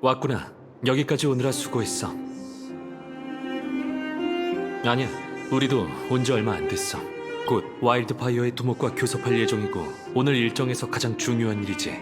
왔구나. 여기까지 오느라 수고했어. 아니야, 우리도 온 지 얼마 안 됐어. 곧 와일드파이어의 두목과 교섭할 예정이고 오늘 일정에서 가장 중요한 일이지.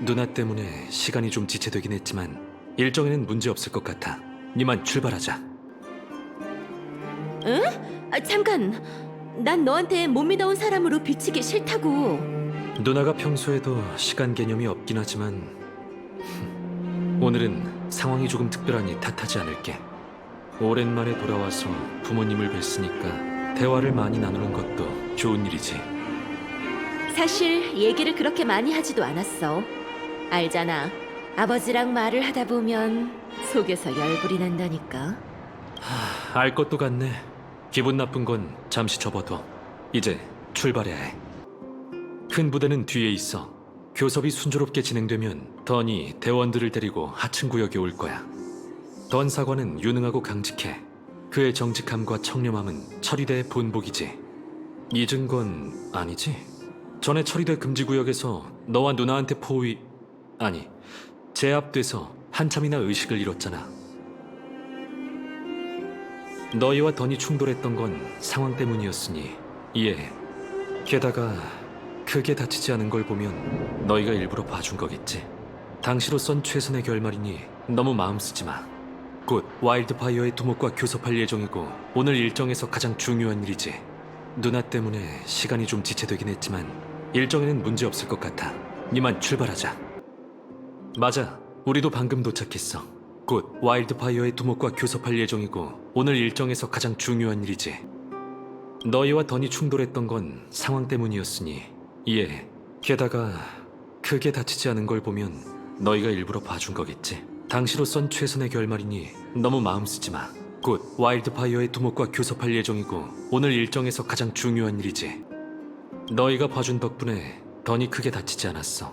누나 때문에 시간이 좀 지체되긴 했지만 일정에는 문제 없을 것 같아. 니만 출발하자. 아, 잠깐. 난 너한테 못 믿어온 사람으로 비치기 싫다고. 누나가 평소에도 시간 개념이 없긴 하지만 오늘은 상황이 조금 특별하니 탓하지 않을게. 오랜만에 돌아와서 부모님을 뵀으니까 대화를 많이 나누는 것도 좋은 일이지. 사실 얘기를 그렇게 많이 하지도 않았어. 알잖아. 아버지랑 말을 하다 보면 속에서 열불이 난다니까. 알 것도 같네. 기분 나쁜 건 잠시 접어둬. 이제 출발해야 해. 큰 부대는 뒤에 있어. 교섭이 순조롭게 진행되면 던이 대원들을 데리고 하층 구역에 올 거야. 던 사관은 유능하고 강직해. 그의 정직함과 청렴함은 처리대의 본보기지. 잊은 건 아니지? 전에 처리대 금지 구역에서 너와 누나한테 포위 아니 제압돼서 한참이나 의식을 잃었잖아. 너희와 던이 충돌했던 건 상황 때문이었으니 이해해. 게다가 크게 다치지 않은 걸 보면 너희가 일부러 봐준 거겠지. 당시로선 최선의 결말이니 너무 마음 쓰지 마. 곧 와일드파이어의 두목과 교섭할 예정이고 오늘 일정에서 가장 중요한 일이지. 누나 때문에 시간이 좀 지체되긴 했지만 일정에는 문제 없을 것 같아. 니만 출발하자. 맞아. 우리도 방금 도착했어. 곧 와일드파이어의 두목과 교섭할 예정이고 오늘 일정에서 가장 중요한 일이지. 너희와 던이 충돌했던 건 상황 때문이었으니 이해해. 게다가 크게 다치지 않은 걸 보면 너희가 일부러 봐준 거겠지. 당시로선 최선의 결말이니 너무 마음 쓰지 마. 곧 와일드파이어의 두목과 교섭할 예정이고 오늘 일정에서 가장 중요한 일이지. 너희가 봐준 덕분에 던이 크게 다치지 않았어.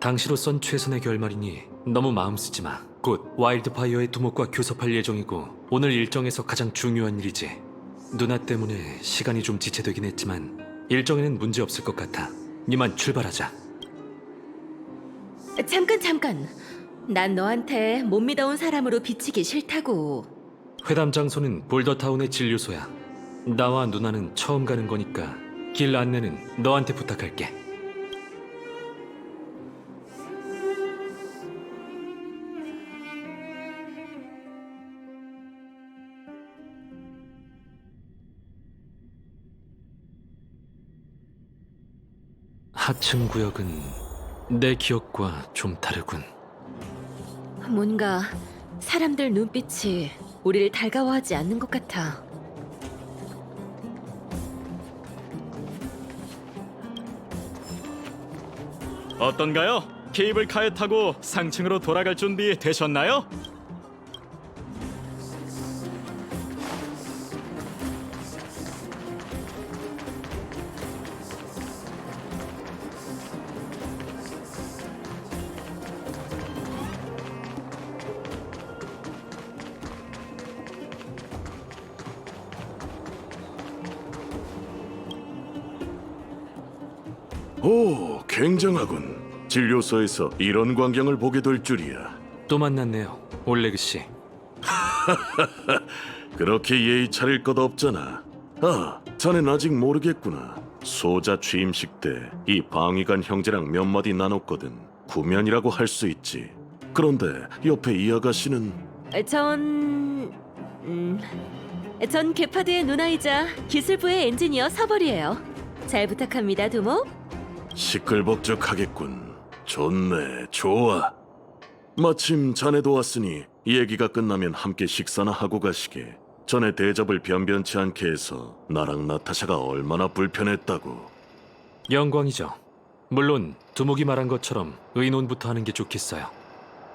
당시로선 최선의 결말이니 너무 마음 쓰지 마. 곧 와일드파이어의 두목과 교섭할 예정이고 오늘 일정에서 가장 중요한 일이지. 누나 때문에 시간이 좀 지체되긴 했지만 일정에는 문제 없을 것 같아. 니만 출발하자. 잠깐 잠깐. 난 너한테 못 믿어온 사람으로 비치기 싫다고. 회담 장소는 볼더타운의 진료소야. 나와 누나는 처음 가는 거니까 길 안내는 너한테 부탁할게. 하층 구역은 내 기억과 좀 다르군. 뭔가 사람들 눈빛이 우리를 달가워하지 않는 것 같아. 어떤가요? 케이블카에 타고 상층으로 돌아갈 준비 되셨나요? 오, 굉장하군. 진료소에서 이런 광경을 보게 될 줄이야. 또 만났네요, 올레그 씨. 그렇게 예의 차릴 것 없잖아. 아, 자넨 아직 모르겠구나. 소자 취임식 때 이 방위관 형제랑 몇 마디 나눴거든. 구면이라고 할 수 있지. 그런데 옆에 이 아가씨는 전... 음... 전 게파드의 누나이자 기술부의 엔지니어 서벌이에요. 잘 부탁합니다, 두목. 시끌벅적하겠군. 좋네, 좋아. 마침 자네도 왔으니 얘기가 끝나면 함께 식사나 하고 가시게. 전에 대접을 변변치 않게 해서 나랑 나타샤가 얼마나 불편했다고. 영광이죠. 물론 두목이 말한 것처럼 의논부터 하는 게 좋겠어요.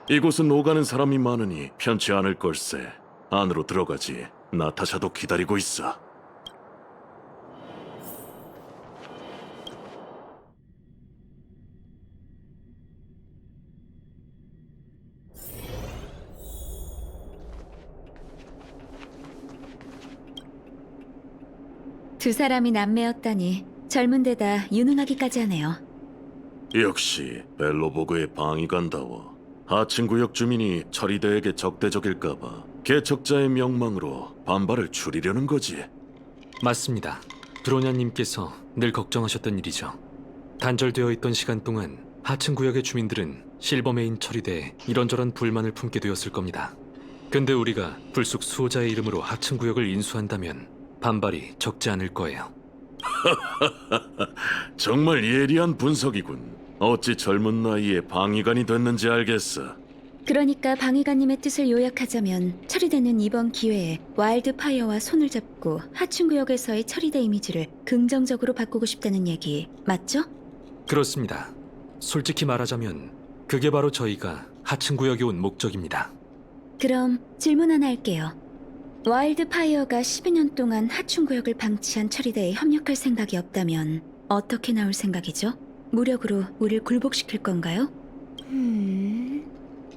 이곳은 오가는 사람이 많으니 편치 않을 걸세. 안으로 들어가지. 나타샤도 기다리고 있어. 두 사람이 남매였다니 젊은 데다 유능하기까지 하네요. 역시 벨로보그의 방위관다워. 하층 구역 주민이 처리대에게 적대적일까봐 개척자의 명망으로 반발을 줄이려는 거지. 맞습니다. 브로냐님께서 늘 걱정하셨던 일이죠. 단절되어 있던 시간 동안 하층 구역의 주민들은 실버메인 처리대에 이런저런 불만을 품게 되었을 겁니다. 근데 우리가 불쑥 수호자의 이름으로 하층 구역을 인수한다면 반발이 적지 않을 거예요. 정말 예리한 분석이군. 어찌 젊은 나이에 방위관이 됐는지 알겠어. 그러니까 방위관님의 뜻을 요약하자면 처리대는 이번 기회에 와일드파이어와 손을 잡고 하층구역에서의 처리대 이미지를 긍정적으로 바꾸고 싶다는 얘기 맞죠? 그렇습니다. 솔직히 말하자면 그게 바로 저희가 하층 구역에 온 목적입니다. 그럼 질문 하나 할게요. 와일드파이어가 12년 동안 하층구역을 방치한 처리대에 협력할 생각이 없다면 어떻게 나올 생각이죠? 무력으로 우릴 굴복시킬 건가요? 음,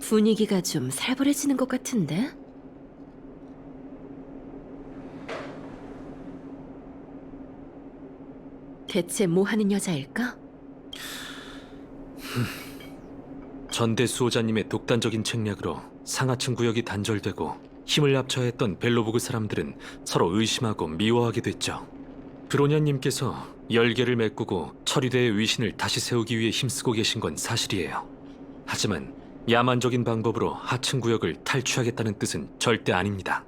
분위기가 좀 살벌해지는 것 같은데? 대체 뭐 하는 여자일까? 전대 수호자님의 독단적인 책략으로 상하층 구역이 단절되고 힘을 합쳐야 했던 벨로보그 사람들은 서로 의심하고 미워하게 됐죠. 브로냐님께서 열개를 메꾸고 처리대의 위신을 다시 세우기 위해 힘쓰고 계신 건 사실이에요. 하지만 야만적인 방법으로 하층 구역을 탈취하겠다는 뜻은 절대 아닙니다.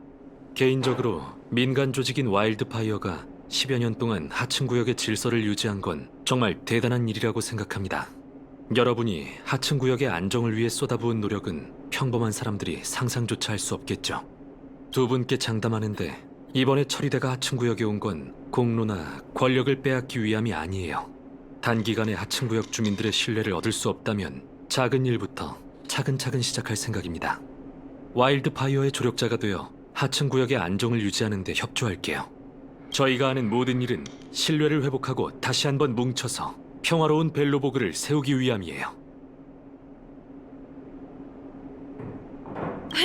개인적으로 민간 조직인 와일드파이어가 10여 년 동안 하층 구역의 질서를 유지한 건 정말 대단한 일이라고 생각합니다. 여러분이 하층 구역의 안정을 위해 쏟아부은 노력은 평범한 사람들이 상상조차 할 수 없겠죠. 두 분께 장담하는데 이번에 처리대가 하층 구역에 온 건 공로나 권력을 빼앗기 위함이 아니에요. 단기간에 하층 구역 주민들의 신뢰를 얻을 수 없다면 작은 일부터 차근차근 시작할 생각입니다. 와일드 파이어의 조력자가 되어 하층 구역의 안정을 유지하는 데 협조할게요. 저희가 하는 모든 일은 신뢰를 회복하고 다시 한번 뭉쳐서 평화로운 벨로보그를 세우기 위함이에요.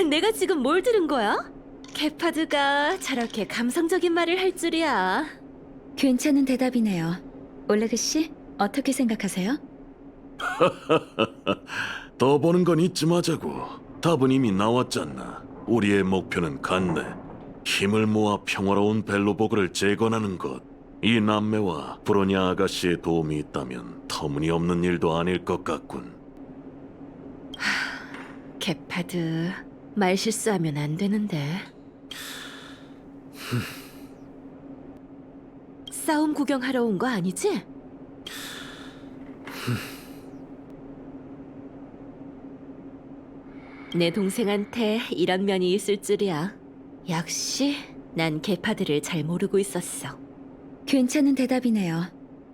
내가 지금 뭘 들은 거야? 케파드가 저렇게 감성적인 말을 할 줄이야. 괜찮은 대답이네요. 올레그 씨, 어떻게 생각하세요? 더 보는 건 잊지 마자고. 답은 이미 나왔잖아. 우리의 목표는 같네. 힘을 모아 평화로운 벨로보그를 재건하는 것. 이 남매와 브로냐 아가씨의 도움이 있다면 터무니없는 일도 아닐 것 같군. 케파드, 말 실수하면 안 되는데. 싸움 구경하러 온 거 아니지? 내 동생한테 이런 면이 있을 줄이야. 역시 난 개파들을 잘 모르고 있었어. 괜찮은 대답이네요.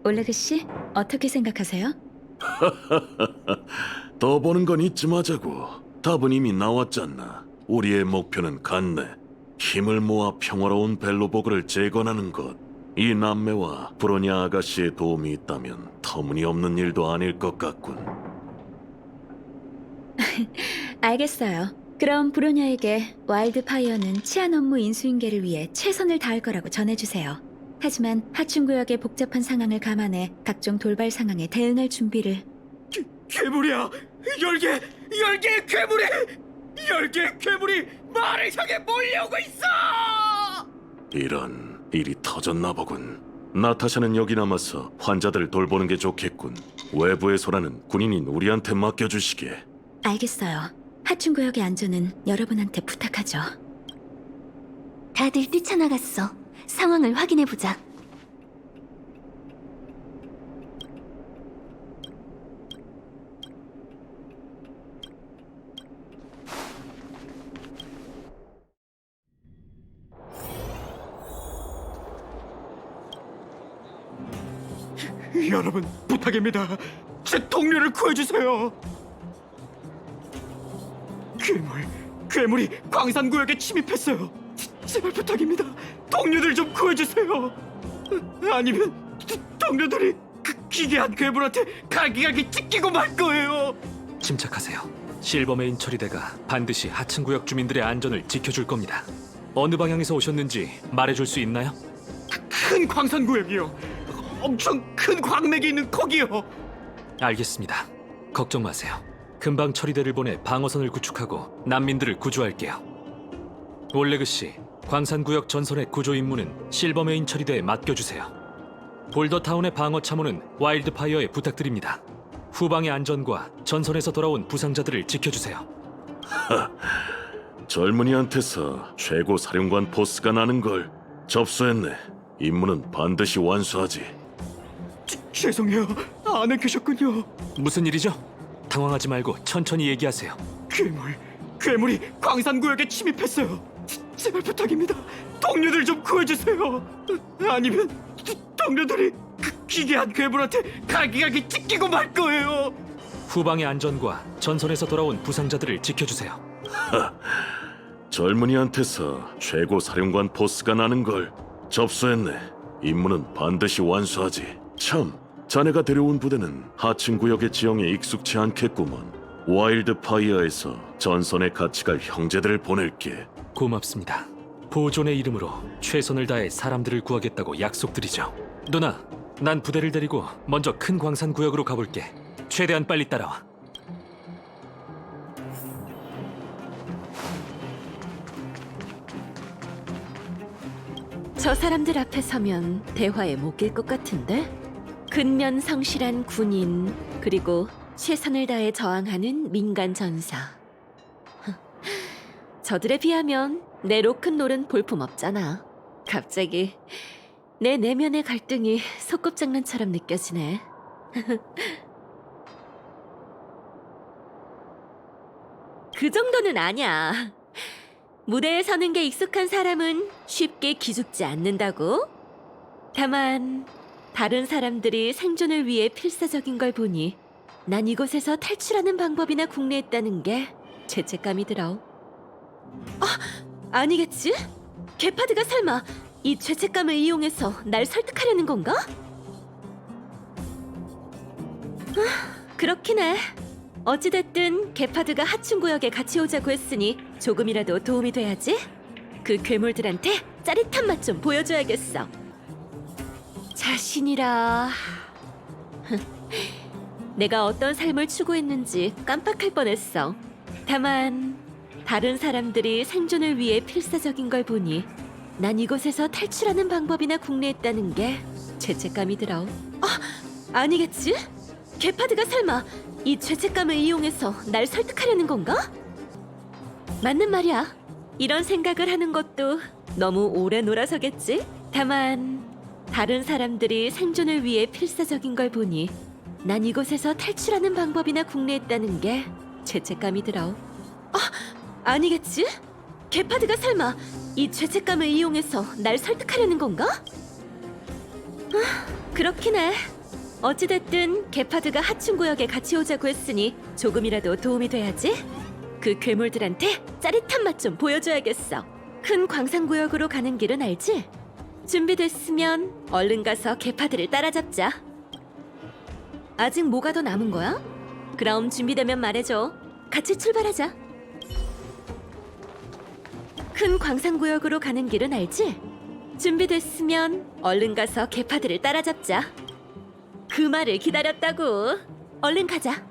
올레그 씨, 어떻게 생각하세요? 더 보는 건 잊지 마자고. 답은 이미 나왔잖아. 우리의 목표는 같네. 힘을 모아 평화로운 벨로보그를 재건하는 것. 이 남매와 브로냐 아가씨의 도움이 있다면 터무니없는 일도 아닐 것 같군. 알겠어요. 그럼 브로냐에게 와일드파이어는 치안 업무 인수인계를 위해 최선을 다할 거라고 전해주세요. 하지만 하층구역의 복잡한 상황을 감안해 각종 돌발 상황에 대응할 준비를 괴물이야! 열개! 열개의 괴물이! 열개의 괴물이 말을 향해 몰려오고 있어! 이런 일이 터졌나 보군. 나타샤는 여기 남아서 환자들 돌보는 게 좋겠군. 외부의 소라는 군인인 우리한테 맡겨주시게. 알겠어요. 하층구역의 안전은 여러분한테 부탁하죠. 다들 뛰쳐나갔어. 상황을 확인해 보자. 여러분 부탁입니다. 제 동료를 구해주세요. 괴물, 괴물이 광산구역에 침입했어요. 제- 제발 부탁입니다. 동료들 좀 구해주세요. 아니면 동료들이 그 기괴한 괴물한테 갈기갈기 찢기고 말 거예요. 침착하세요. 실버메인 처리대가 반드시 하층 구역 주민들의 안전을 지켜줄 겁니다. 어느 방향에서 오셨는지 말해줄 수 있나요? 큰 광산 구역이요. 엄청 큰 광맥이 있는 거기요. 알겠습니다. 걱정 마세요. 금방 처리대를 보내 방어선을 구축하고 난민들을 구조할게요. 올레그 씨, 광산구역 전선의 구조 임무는 실버메인 처리대에 맡겨주세요. 볼더타운의 방어 참호는 와일드파이어에 부탁드립니다. 후방의 안전과 전선에서 돌아온 부상자들을 지켜주세요. 젊은이한테서 최고 사령관 포스가 나는 걸 접수했네. 임무는 반드시 완수하지. 죄송해요. 안에 계셨군요. 무슨 일이죠? 당황하지 말고 천천히 얘기하세요. 괴물, 괴물이 광산구역에 침입했어요. 제- 제발 부탁입니다. 동료들 좀 구해주세요. 아니면 동료들이 그 기괴한 괴물한테 갈기갈기 찢기고 말 거예요. 후방의 안전과 전선에서 돌아온 부상자들을 지켜주세요. 젊은이한테서 최고 사령관 포스가 나는 걸 접수했네. 임무는 반드시 완수하지. 참, 자네가 데려온 부대는 하층 구역의 지형에 익숙치 않겠구먼. 와일드 파이어에서 전선에 같이 갈 형제들을 보낼게. 고맙습니다. 보존의 이름으로 최선을 다해 사람들을 구하겠다고 약속드리죠. 누나, 난 부대를 데리고 먼저 큰 광산 구역으로 가볼게. 최대한 빨리 따라와. 저 사람들 앞에 서면 대화에 못낄것 같은데? 근면 성실한 군인 그리고 최선을 다해 저항하는 민간 전사. 저들에 비하면 내 로큰롤은 볼품없잖아. 갑자기 내 내면의 갈등이 소꿉장난처럼 느껴지네. 그 정도는 아니야. 무대에 서는 게 익숙한 사람은 쉽게 기죽지 않는다고? 다만 다른 사람들이 생존을 위해 필사적인 걸 보니 난 이곳에서 탈출하는 방법이나 궁리했다는 게 죄책감이 들어. 아, 아니겠지? 게파드가 설마 이 죄책감을 이용해서 날 설득하려는 건가? 아, 그렇긴 해. 어찌됐든 게파드가 하층 구역에 같이 오자고 했으니 조금이라도 도움이 돼야지. 그 괴물들한테 짜릿한 맛 좀 보여줘야겠어. 자신이라. 내가 어떤 삶을 추구했는지 깜빡할 뻔했어. 다만 다른 사람들이 생존을 위해 필사적인 걸 보니 난 이곳에서 탈출하는 방법이나 궁리했다는 게 죄책감이 들어. 아, 아니겠지? 게파드가 설마 이 죄책감을 이용해서 날 설득하려는 건가? 맞는 말이야. 이런 생각을 하는 것도 너무 오래 놀아서겠지? 다만 다른 사람들이 생존을 위해 필사적인 걸 보니 난 이곳에서 탈출하는 방법이나 궁리했다는 게 죄책감이 들어. 아, 아니겠지? 게파드가 설마 이 죄책감을 이용해서 날 설득하려는 건가? 아, 그렇긴 해. 어찌됐든 게파드가 하층 구역에 같이 오자고 했으니 조금이라도 도움이 돼야지. 그 괴물들한테 짜릿한 맛 좀 보여줘야겠어. 큰 광산 구역으로 가는 길은 알지? 준비됐으면 얼른 가서 게파드를 따라잡자. 아직 뭐가 더 남은 거야? 그럼 준비되면 말해줘. 같이 출발하자. 큰 광산 구역으로 가는 길은 알지? 준비됐으면 얼른 가서 게파드를 따라잡자. 그 말을 기다렸다고. 얼른 가자.